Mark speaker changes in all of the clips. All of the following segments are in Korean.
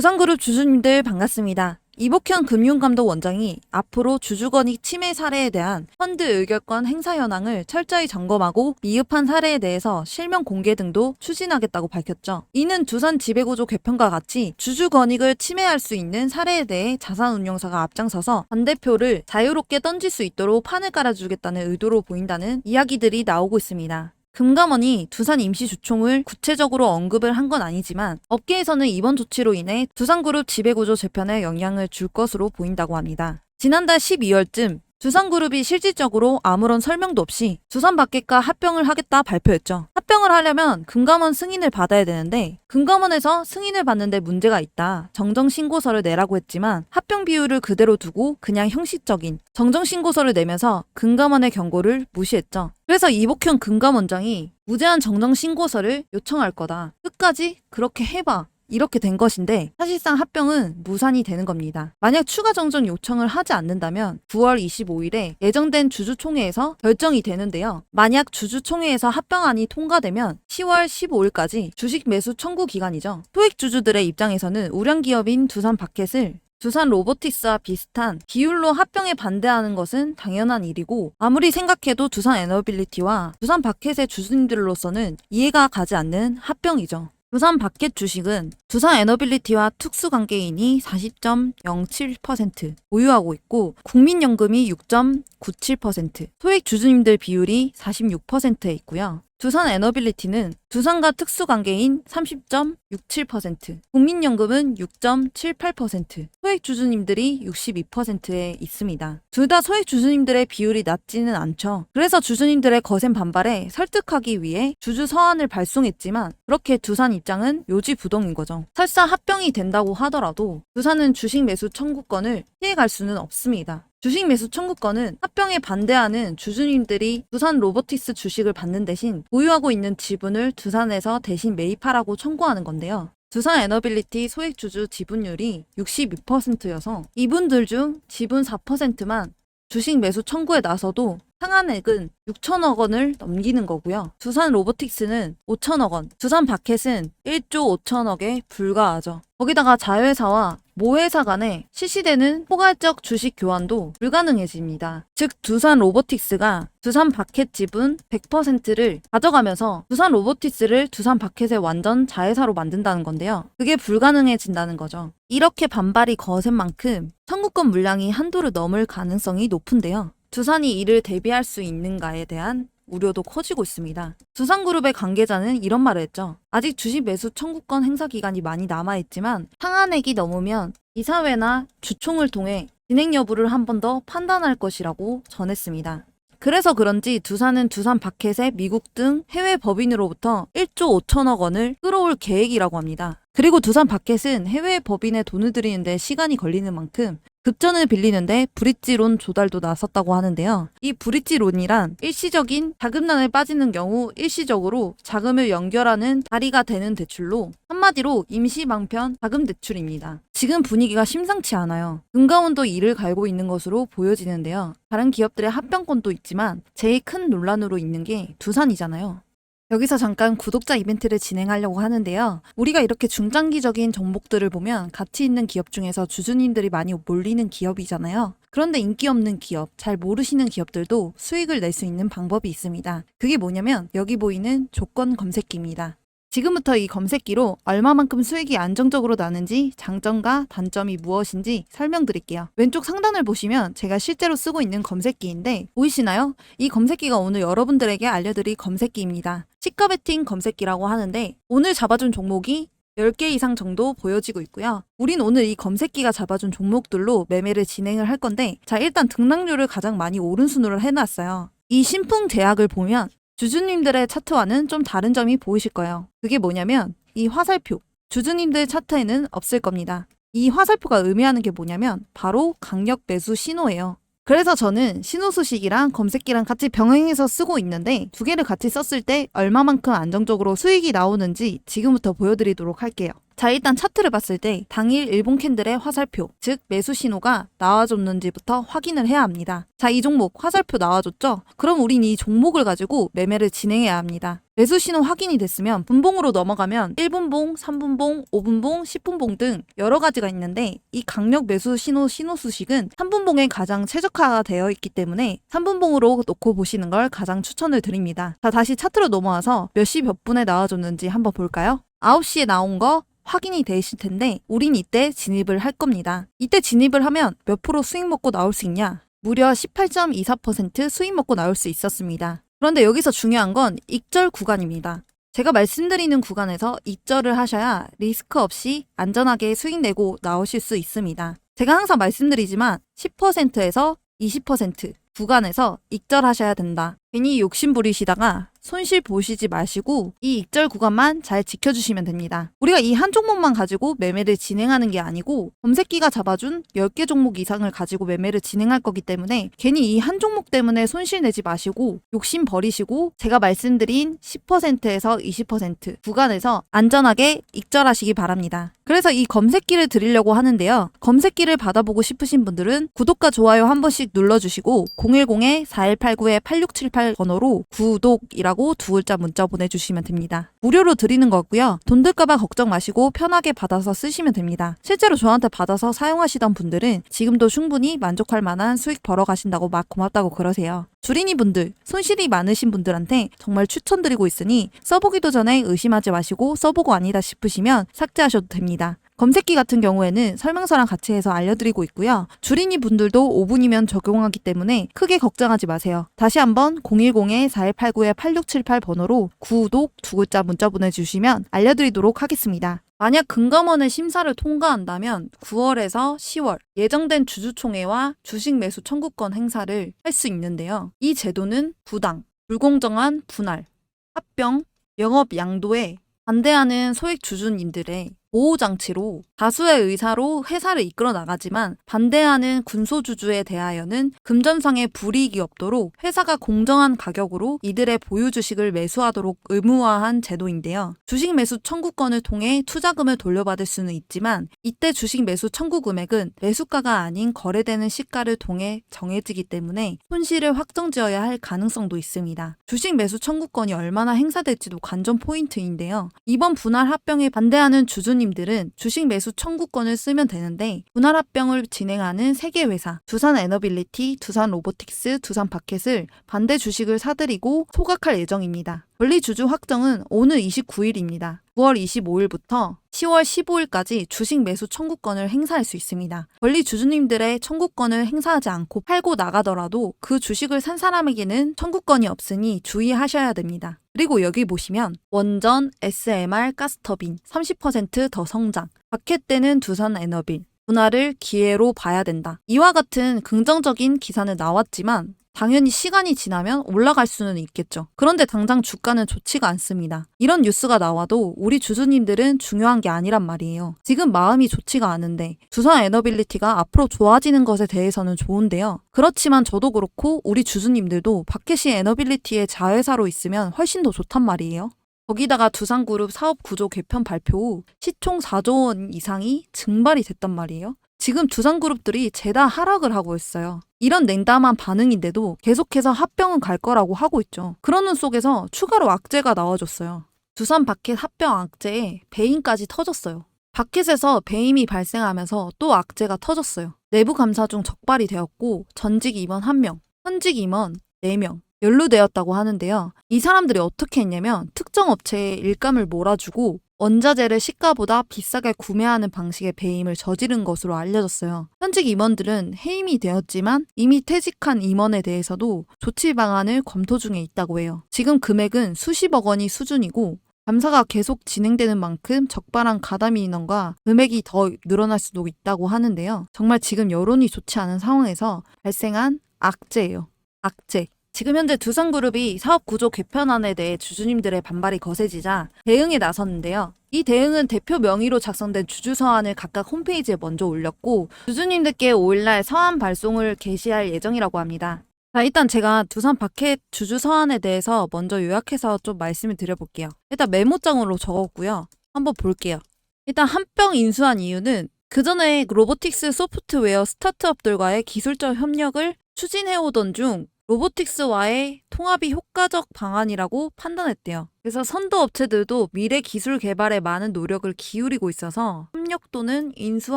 Speaker 1: 두산그룹 주주님들 반갑습니다. 이복현 금융감독 원장이 앞으로 주주권익 침해 사례에 대한 펀드 의결권 행사 현황을 철저히 점검하고 미흡한 사례에 대해서 실명 공개 등도 추진하겠다고 밝혔죠. 이는 두산 지배구조 개편과 같이 주주권익을 침해할 수 있는 사례에 대해 자산운용사가 앞장서서 반대표를 자유롭게 던질 수 있도록 판을 깔아주겠다는 의도로 보인다는 이야기들이 나오고 있습니다. 금감원이 두산 임시주총을 구체적으로 언급을 한 건 아니지만 업계에서는 이번 조치로 인해 두산그룹 지배구조 재편에 영향을 줄 것으로 보인다고 합니다. 지난달 12월쯤 두산그룹이 실질적으로 아무런 설명도 없이 두산바켓과 합병을 하겠다 발표했죠. 합병을 하려면 금감원 승인을 받아야 되는데 금감원에서 승인을 받는데 문제가 있다. 정정신고서를 내라고 했지만 합병 비율을 그대로 두고 그냥 형식적인 정정신고서를 내면서 금감원의 경고를 무시했죠. 그래서 이복현 금감원장이 무제한 정정신고서를 요청할 거다. 끝까지 그렇게 해봐. 이렇게 된 것인데 사실상 합병은 무산이 되는 겁니다. 만약 추가 정정 요청을 하지 않는다면 9월 25일에 예정된 주주총회에서 결정이 되는데요. 만약 주주총회에서 합병안이 통과되면 10월 15일까지 주식 매수 청구 기간이죠. 토익 주주들의 입장에서는 우량 기업인 두산 바켓을 두산 로보틱스와 비슷한 기율로 합병에 반대하는 것은 당연한 일이고 아무리 생각해도 두산 에너빌리티와 두산 바켓의 주주님들로서는 이해가 가지 않는 합병이죠. 두산 바켓 주식은 두산 에너빌리티와 특수 관계인이 40.07% 보유하고 있고 국민연금이 6.97%, 소액 주주님들 비율이 46%에 있고요. 두산 에너빌리티는 두산과 특수관계인 30.67%, 국민연금은 6.78%, 소액 주주님들이 62%에 있습니다. 둘 다 소액 주주님들의 비율이 낮지는 않죠. 그래서 주주님들의 거센 반발에 설득하기 위해 주주 서한을 발송했지만 그렇게 두산 입장은 요지부동인 거죠. 설사 합병이 된다고 하더라도 두산은 주식 매수 청구권을 피해갈 수는 없습니다. 주식 매수 청구권은 합병에 반대하는 주주님들이 두산 로보틱스 주식을 받는 대신 보유하고 있는 지분을 두산에서 대신 매입하라고 청구하는 건데요. 두산 에너빌리티 소액 주주 지분율이 62%여서 이분들 중 지분 4%만 주식 매수 청구에 나서도 상한액은 6천억 원을 넘기는 거고요. 두산 로보틱스는 5천억 원, 두산 바켓은 1조 5천억에 불과하죠. 거기다가 자회사와 모회사 간에 실시되는 포괄적 주식 교환도 불가능해집니다. 즉 두산 로보틱스가 두산 바켓 지분 100%를 가져가면서 두산 로보틱스를 두산 바켓의 완전 자회사로 만든다는 건데요. 그게 불가능해진다는 거죠. 이렇게 반발이 거센 만큼 청구권 물량이 한도를 넘을 가능성이 높은데요. 두산이 이를 대비할 수 있는가에 대한 우려도 커지고 있습니다. 두산그룹의 관계자는 이런 말을 했죠. 아직 주식 매수 청구권 행사 기간이 많이 남아있지만 상한액이 넘으면 이사회나 주총을 통해 진행 여부를 한 번 더 판단할 것이라고 전했습니다. 그래서 그런지 두산은 두산 바켓의 미국 등 해외 법인으로부터 1조 5천억 원을 끌어올 계획이라고 합니다. 그리고 두산 바켓은 해외 법인에 돈을 들이는데 시간이 걸리는 만큼 급전을 빌리는데 브릿지론 조달도 나섰다고 하는데요. 이 브릿지론이란 일시적인 자금난에 빠지는 경우 일시적으로 자금을 연결하는 다리가 되는 대출로 한마디로 임시방편 자금 대출입니다. 지금 분위기가 심상치 않아요. 금감원도 이를 갈고 있는 것으로 보여지는데요. 다른 기업들의 합병권도 있지만 제일 큰 논란으로 있는 게 두산이잖아요. 여기서 잠깐 구독자 이벤트를 진행하려고 하는데요. 우리가 이렇게 중장기적인 종목들을 보면 가치 있는 기업 중에서 주주님들이 많이 몰리는 기업이잖아요. 그런데 인기 없는 기업, 잘 모르시는 기업들도 수익을 낼 수 있는 방법이 있습니다. 그게 뭐냐면 여기 보이는 조건 검색기입니다. 지금부터 이 검색기로 얼마만큼 수익이 안정적으로 나는지 장점과 단점이 무엇인지 설명드릴게요. 왼쪽 상단을 보시면 제가 실제로 쓰고 있는 검색기인데 보이시나요? 이 검색기가 오늘 여러분들에게 알려드릴 검색기입니다. 시가 베팅 검색기라고 하는데 오늘 잡아준 종목이 10개 이상 정도 보여지고 있고요. 우린 오늘 이 검색기가 잡아준 종목들로 매매를 진행을 할 건데 자 일단 등락률을 가장 많이 오른 순으로 해놨어요. 이 신풍 제약을 보면 주주님들의 차트와는 좀 다른 점이 보이실 거예요. 그게 뭐냐면 이 화살표. 주주님들 차트에는 없을 겁니다. 이 화살표가 의미하는 게 뭐냐면 바로 강력 매수 신호예요. 그래서 저는 신호 수식이랑 검색기랑 같이 병행해서 쓰고 있는데 두 개를 같이 썼을 때 얼마만큼 안정적으로 수익이 나오는지 지금부터 보여드리도록 할게요. 자, 일단 차트를 봤을 때 당일 일본 캔들의 화살표, 즉 매수 신호가 나와줬는지부터 확인을 해야 합니다. 자, 이 종목 화살표 나와줬죠? 그럼 우린 이 종목을 가지고 매매를 진행해야 합니다. 매수 신호 확인이 됐으면 분봉으로 넘어가면 1분봉, 3분봉, 5분봉, 10분봉 등 여러 가지가 있는데 이 강력 매수 신호 신호 수식은 3분봉에 가장 최적화가 되어 있기 때문에 3분봉으로 놓고 보시는 걸 가장 추천을 드립니다. 자, 다시 차트로 넘어와서 몇 시 몇 분에 나와줬는지 한번 볼까요? 9시에 나온 거 확인이 되실 텐데 우린 이때 진입을 할 겁니다. 이때 진입을 하면 몇 프로 수익 먹고 나올 수 있냐? 무려 18.24% 수익 먹고 나올 수 있었습니다. 그런데 여기서 중요한 건 익절 구간입니다. 제가 말씀드리는 구간에서 익절을 하셔야 리스크 없이 안전하게 수익 내고 나오실 수 있습니다. 제가 항상 말씀드리지만 10%에서 20% 구간에서 익절하셔야 된다. 괜히 욕심 부리시다가 손실 보시지 마시고 이 익절 구간만 잘 지켜주시면 됩니다. 우리가 이 한 종목만 가지고 매매를 진행하는 게 아니고 검색기가 잡아준 10개 종목 이상을 가지고 매매를 진행할 거기 때문에 괜히 이 한 종목 때문에 손실 내지 마시고 욕심 버리시고 제가 말씀드린 10%에서 20% 구간에서 안전하게 익절하시기 바랍니다. 그래서 이 검색기를 드리려고 하는데요. 검색기를 받아보고 싶으신 분들은 구독과 좋아요 한 번씩 눌러주시고 010-4189-8678 번호로 구독이라고 두 글자 문자 보내주시면 됩니다. 무료로 드리는 거고요. 돈 들까봐 걱정 마시고 편하게 받아서 쓰시면 됩니다. 실제로 저한테 받아서 사용하시던 분들은 지금도 충분히 만족할 만한 수익 벌어 가신다고 막 고맙다고 그러세요. 주린이 분들, 손실이 많으신 분들한테 정말 추천드리고 있으니 써보기도 전에 의심하지 마시고 써보고 아니다 싶으시면 삭제하셔도 됩니다. 검색기 같은 경우에는 설명서랑 같이 해서 알려드리고 있고요. 주린이 분들도 5분이면 적용하기 때문에 크게 걱정하지 마세요. 다시 한번 010-4189-8678 번호로 구독 두 글자 문자 보내주시면 알려드리도록 하겠습니다. 만약 금감원의 심사를 통과한다면 9월에서 10월 예정된 주주총회와 주식 매수 청구권 행사를 할 수 있는데요. 이 제도는 부당, 불공정한 분할, 합병, 영업 양도에 반대하는 소액 주주님들의 보호장치로 다수의 의사로 회사를 이끌어 나가지만 반대하는 군소주주에 대하여는 금전상의 불이익이 없도록 회사가 공정한 가격으로 이들의 보유 주식을 매수하도록 의무화한 제도인데요. 주식 매수 청구권을 통해 투자금을 돌려받을 수는 있지만 이때 주식 매수 청구 금액은 매수가가 아닌 거래되는 시가를 통해 정해지기 때문에 손실을 확정지어야 할 가능성도 있습니다. 주식 매수 청구권이 얼마나 행사될지도 관전 포인트인데요. 이번 분할 합병에 반대하는 주주 님들은 주식 매수 청구권을 쓰면 되는데 분할 합병을 진행하는 세 개 회사 두산 에너빌리티, 두산 로보틱스, 두산 바켓을 반대 주식을 사들이고 소각할 예정입니다. 권리 주주 확정은 오늘 29일입니다. 9월 25일부터 10월 15일까지 주식 매수 청구권을 행사할 수 있습니다. 권리 주주님들의 청구권을 행사하지 않고 팔고 나가더라도 그 주식을 산 사람에게는 청구권이 없으니 주의하셔야 됩니다. 그리고 여기 보시면 원전, SMR, 가스터빈 30%더 성장, 바켓 때는 두산 에너빌, 분할을 기회로 봐야 된다. 이와 같은 긍정적인 기사는 나왔지만 당연히 시간이 지나면 올라갈 수는 있겠죠. 그런데 당장 주가는 좋지가 않습니다. 이런 뉴스가 나와도 우리 주주님들은 중요한 게 아니란 말이에요. 지금 마음이 좋지가 않은데 두산 에너빌리티가 앞으로 좋아지는 것에 대해서는 좋은데요. 그렇지만 저도 그렇고 우리 주주님들도 바켓이 에너빌리티의 자회사로 있으면 훨씬 더 좋단 말이에요. 거기다가 두산그룹 사업 구조 개편 발표 후 시총 4조 원 이상이 증발이 됐단 말이에요. 지금 두산그룹들이 죄다 하락을 하고 있어요. 이런 냉담한 반응인데도 계속해서 합병은 갈 거라고 하고 있죠. 그러는 속에서 추가로 악재가 나와줬어요. 두산 바켓 합병 악재에 배임까지 터졌어요. 바켓에서 배임이 발생하면서 또 악재가 터졌어요. 내부 감사 중 적발이 되었고 전직 임원 1명, 현직 임원 4명 연루되었다고 하는데요. 이 사람들이 어떻게 했냐면 특정 업체에 일감을 몰아주고 원자재를 시가보다 비싸게 구매하는 방식의 배임을 저지른 것으로 알려졌어요. 현직 임원들은 해임이 되었지만 이미 퇴직한 임원에 대해서도 조치 방안을 검토 중에 있다고 해요. 지금 금액은 수십억 원이 수준이고 감사가 계속 진행되는 만큼 적발한 가담 인원과 금액이 더 늘어날 수도 있다고 하는데요. 정말 지금 여론이 좋지 않은 상황에서 발생한 악재예요. 악재. 지금 현재 두산그룹이 사업 구조 개편안에 대해 주주님들의 반발이 거세지자 대응에 나섰는데요. 이 대응은 대표 명의로 작성된 주주 서한을 각각 홈페이지에 먼저 올렸고 주주님들께 5일날 서한 발송을 게시할 예정이라고 합니다. 자, 일단 제가 두산 바켓 주주 서한에 대해서 먼저 요약해서 좀 말씀을 드려볼게요. 일단 메모장으로 적었고요. 한번 볼게요. 일단 합병 인수한 이유는 그 전에 로보틱스 소프트웨어 스타트업들과의 기술적 협력을 추진해오던 중 로보틱스와의 통합이 효과적 방안이라고 판단했대요. 그래서 선도 업체들도 미래 기술 개발에 많은 노력을 기울이고 있어서 협력 또는 인수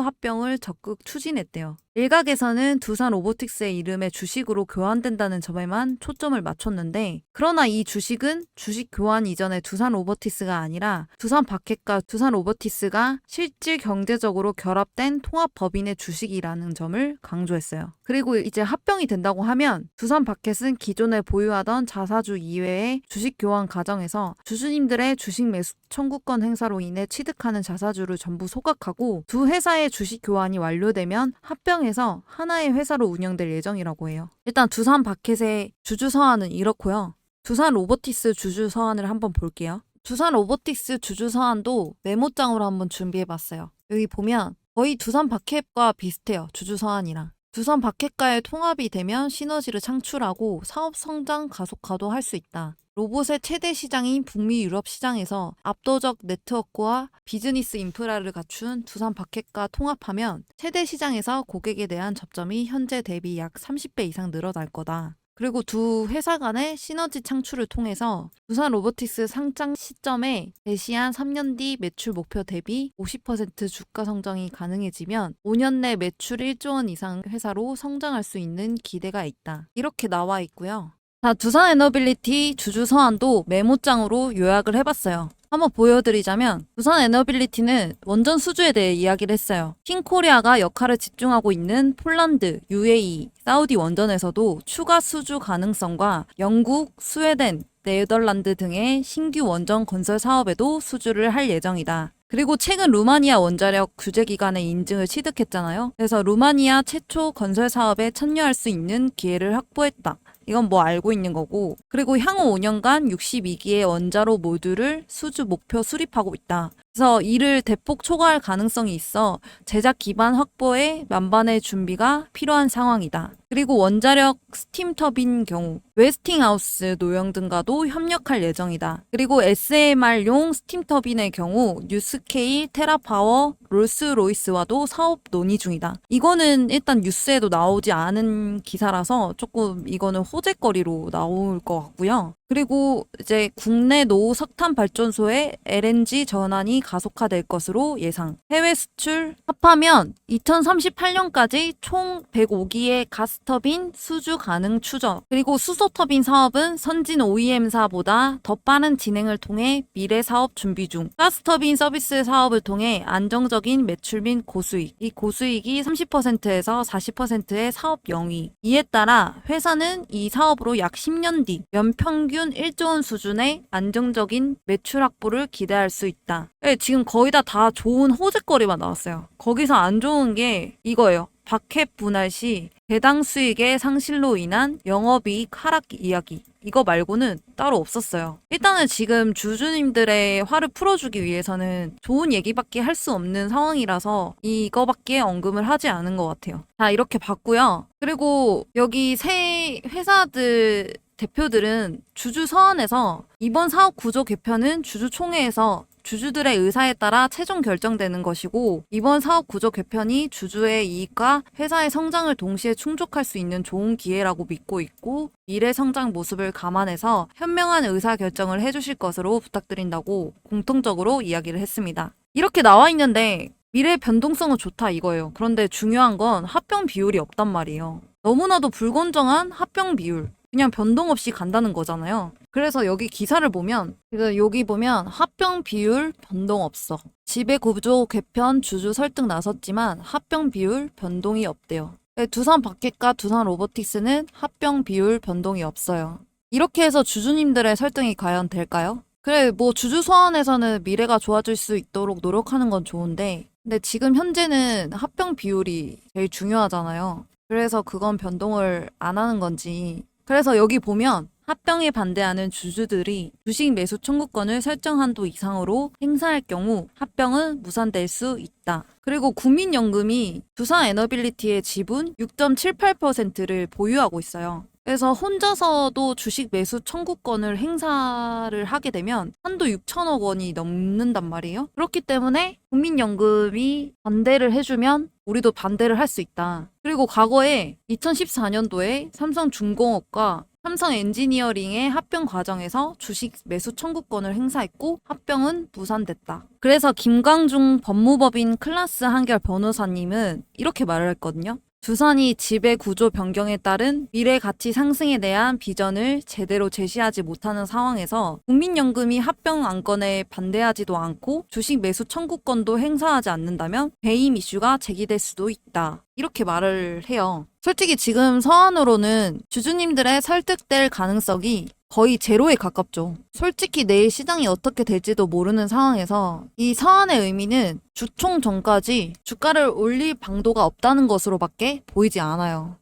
Speaker 1: 합병을 적극 추진했대요. 일각에서는 두산 로보틱스의 이름에 주식으로 교환된다는 점에만 초점을 맞췄는데 그러나 이 주식은 주식 교환 이전의 두산 로보틱스가 아니라 두산 바켓과 두산 로보틱스가 실질 경제적으로 결합된 통합 법인의 주식이라는 점을 강조했어요. 그리고 이제 합병이 된다고 하면 두산 바켓은 기존에 보유하던 자사주 이외의 주식 교환 과정에서 주주님들의 주식 매수 청구권 행사로 인해 취득하는 자사주를 전부 소각하고 두 회사의 주식 교환이 완료되면 합병해서 하나의 회사로 운영될 예정이라고 해요. 일단 두산 바켓의 주주 서한은 이렇고요. 두산 로보틱스 주주 서한을 한번 볼게요. 두산 로보틱스 주주 서한도 메모장으로 한번 준비해 봤어요. 여기 보면 거의 두산 바켓과 비슷해요. 주주 서한이랑. 두산 바켓과의 통합이 되면 시너지를 창출하고 사업 성장 가속화도 할 수 있다. 로봇의 최대 시장인 북미 유럽 시장에서 압도적 네트워크와 비즈니스 인프라를 갖춘 두산 바켓과 통합하면 최대 시장에서 고객에 대한 접점이 현재 대비 약 30배 이상 늘어날 거다. 그리고 두 회사 간의 시너지 창출을 통해서 두산 로보틱스 상장 시점에 제시한 3년 뒤 매출 목표 대비 50% 주가 성장이 가능해지면 5년 내 매출 1조 원 이상 회사로 성장할 수 있는 기대가 있다. 이렇게 나와 있고요. 자, 두산 에너빌리티 주주 서한도 메모장으로 요약을 해봤어요. 한번 보여드리자면 두산 에너빌리티는 원전 수주에 대해 이야기를 했어요. 킹코리아가 역할을 집중하고 있는 폴란드, UAE, 사우디 원전에서도 추가 수주 가능성과 영국, 스웨덴, 네덜란드 등의 신규 원전 건설 사업에도 수주를 할 예정이다. 그리고 최근 루마니아 원자력 규제 기관의 인증을 취득했잖아요. 그래서 루마니아 최초 건설 사업에 참여할 수 있는 기회를 확보했다. 이건 뭐 알고 있는 거고. 그리고 향후 5년간 62기의 원자로 모듈을 수주 목표 수립하고 있다. 그래서 이를 대폭 초과할 가능성이 있어 제작 기반 확보에 만반의 준비가 필요한 상황이다. 그리고 원자력 스팀 터빈 경우 웨스팅하우스 노영 등과도 협력할 예정이다. 그리고 SMR용 스팀 터빈의 경우 뉴스케일, 테라파워, 롤스로이스와도 사업 논의 중이다. 이거는 일단 뉴스에도 나오지 않은 기사라서 조금 이거는 호재거리로 나올 것 같고요. 그리고 이제 국내 노후 석탄 발전소의 LNG 전환이 가속화될 것으로 예상. 해외 수출 합하면 2038년까지 총 105기의 가스 터빈 수주 가능 추정. 그리고 수소 터빈 사업은 선진 OEM사보다 더 빠른 진행을 통해 미래 사업 준비 중. 가스 터빈 서비스 사업을 통해 안정적인 매출 및 고수익. 이 고수익이 30%에서 40%의 사업 영위. 이에 따라 회사는 이 사업으로 약 10년 뒤 연평균 1조 원 수준의 안정적인 매출 확보를 기대할 수 있다. 네, 지금 거의 다 다 좋은 호재거리만 나왔어요. 거기서 안 좋은 게 이거예요. 박해 분할 시 배당 수익의 상실로 인한 영업이익 하락 이야기. 이거 말고는 따로 없었어요. 일단은 지금 주주님들의 화를 풀어주기 위해서는 좋은 얘기밖에 할 수 없는 상황이라서 이거밖에 언급을 하지 않은 것 같아요. 자, 이렇게 봤고요. 그리고 여기 새 회사들 대표들은 주주 서한에서 이번 사업 구조 개편은 주주 총회에서 주주들의 의사에 따라 최종 결정되는 것이고 이번 사업 구조 개편이 주주의 이익과 회사의 성장을 동시에 충족할 수 있는 좋은 기회라고 믿고 있고 미래 성장 모습을 감안해서 현명한 의사 결정을 해주실 것으로 부탁드린다고 공통적으로 이야기를 했습니다. 이렇게 나와 있는데 미래 변동성은 좋다 이거예요. 그런데 중요한 건 합병 비율이 없단 말이에요. 너무나도 불건정한 합병 비율. 그냥 변동 없이 간다는 거잖아요. 그래서 여기 기사를 보면 여기 보면 합병 비율 변동 없어. 지배 구조 개편 주주 설득 나섰지만 합병 비율 변동이 없대요. 네, 두산 바켓과 두산 로보틱스는 합병 비율 변동이 없어요. 이렇게 해서 주주님들의 설득이 과연 될까요? 그래, 뭐 주주 소환에서는 미래가 좋아질 수 있도록 노력하는 건 좋은데, 근데 지금 현재는 합병 비율이 제일 중요하잖아요. 그래서 그건 변동을 안 하는 건지. 그래서 여기 보면 합병에 반대하는 주주들이 주식 매수 청구권을 설정 한도 이상으로 행사할 경우 합병은 무산될 수 있다. 그리고 국민연금이 두산 에너빌리티의 지분 6.78%를 보유하고 있어요. 그래서 혼자서도 주식 매수 청구권을 행사를 하게 되면 한도 6천억 원이 넘는단 말이에요. 그렇기 때문에 국민연금이 반대를 해주면 우리도 반대를 할 수 있다. 그리고 과거에 2014년도에 삼성중공업과 삼성 엔지니어링의 합병 과정에서 주식 매수 청구권을 행사했고 합병은 무산됐다. 그래서 김광중 법무법인 클라스 한결 변호사님은 이렇게 말을 했거든요. 두산이 지배 구조 변경에 따른 미래 가치 상승에 대한 비전을 제대로 제시하지 못하는 상황에서 국민연금이 합병 안건에 반대하지도 않고 주식 매수 청구권도 행사하지 않는다면 배임 이슈가 제기될 수도 있다. 이렇게 말을 해요. 솔직히 지금 서한으로는 주주님들의 설득될 가능성이 거의 제로에 가깝죠. 솔직히 내일 시장이 어떻게 될지도 모르는 상황에서 이 서한의 의미는 주총 전까지 주가를 올릴 방도가 없다는 것으로밖에 보이지 않아요.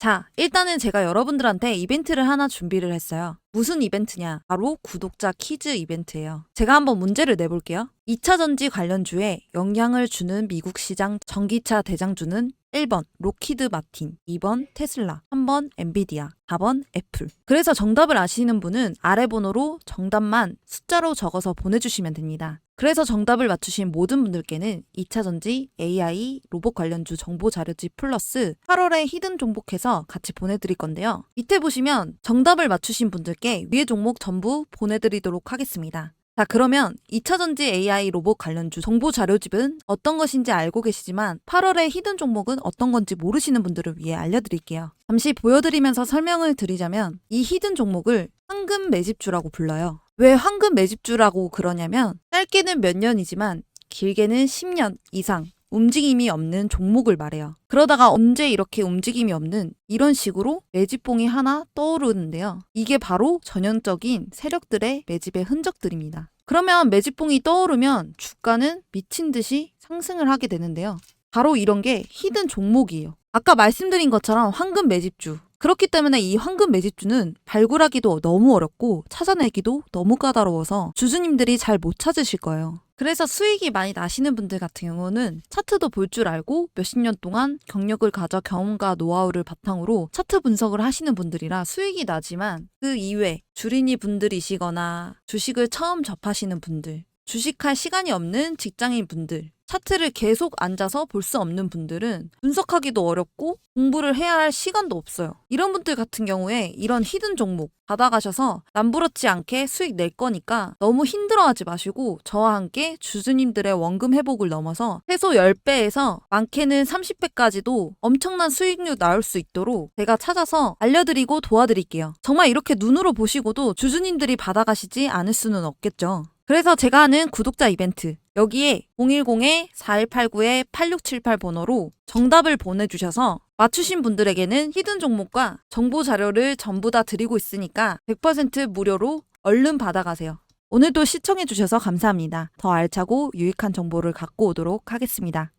Speaker 1: 자, 일단은 제가 여러분들한테 이벤트를 하나 준비를 했어요. 무슨 이벤트냐? 바로 구독자 퀴즈 이벤트예요. 제가 한번 문제를 내볼게요. 2차 전지 관련주에 영향을 주는 미국 시장 전기차 대장주는 1번 로키드 마틴, 2번 테슬라, 3번 엔비디아, 4번 애플. 그래서 정답을 아시는 분은 아래 번호로 정답만 숫자로 적어서 보내주시면 됩니다. 그래서 정답을 맞추신 모든 분들께는 2차 전지 AI 로봇 관련주 정보 자료집 플러스 8월에 히든 종목해서 같이 보내드릴 건데요. 밑에 보시면 정답을 맞추신 분들께 위의 종목 전부 보내드리도록 하겠습니다. 자, 그러면 2차 전지 AI 로봇 관련주 정보 자료집은 어떤 것인지 알고 계시지만 8월에 히든 종목은 어떤 건지 모르시는 분들을 위해 알려드릴게요. 잠시 보여드리면서 설명을 드리자면 이 히든 종목을 황금 매집주라고 불러요. 왜 황금 매집주라고 그러냐면 짧게는 몇 년이지만 길게는 10년 이상 움직임이 없는 종목을 말해요. 그러다가 언제 이렇게 움직임이 없는 이런 식으로 매집봉이 하나 떠오르는데요. 이게 바로 전형적인 세력들의 매집의 흔적들입니다. 그러면 매집봉이 떠오르면 주가는 미친 듯이 상승을 하게 되는데요. 바로 이런 게 히든 종목이에요. 아까 말씀드린 것처럼 황금 매집주. 그렇기 때문에 이 황금 매집주는 발굴하기도 너무 어렵고 찾아내기도 너무 까다로워서 주주님들이 잘 못 찾으실 거예요. 그래서 수익이 많이 나시는 분들 같은 경우는 차트도 볼 줄 알고 몇십 년 동안 경력을 가져 경험과 노하우를 바탕으로 차트 분석을 하시는 분들이라 수익이 나지만 그 이외 주린이 분들이시거나 주식을 처음 접하시는 분들, 주식할 시간이 없는 직장인 분들, 차트를 계속 앉아서 볼 수 없는 분들은 분석하기도 어렵고 공부를 해야 할 시간도 없어요. 이런 분들 같은 경우에 이런 히든 종목 받아가셔서 남부럽지 않게 수익 낼 거니까 너무 힘들어하지 마시고 저와 함께 주주님들의 원금 회복을 넘어서 최소 10배에서 많게는 30배까지도 엄청난 수익률 나올 수 있도록 제가 찾아서 알려드리고 도와드릴게요. 정말 이렇게 눈으로 보시고도 주주님들이 받아가시지 않을 수는 없겠죠. 그래서 제가 하는 구독자 이벤트 여기에 010-4189-8678 번호로 정답을 보내주셔서 맞추신 분들에게는 히든 종목과 정보 자료를 전부 다 드리고 있으니까 100% 무료로 얼른 받아가세요. 오늘도 시청해주셔서 감사합니다. 더 알차고 유익한 정보를 갖고 오도록 하겠습니다.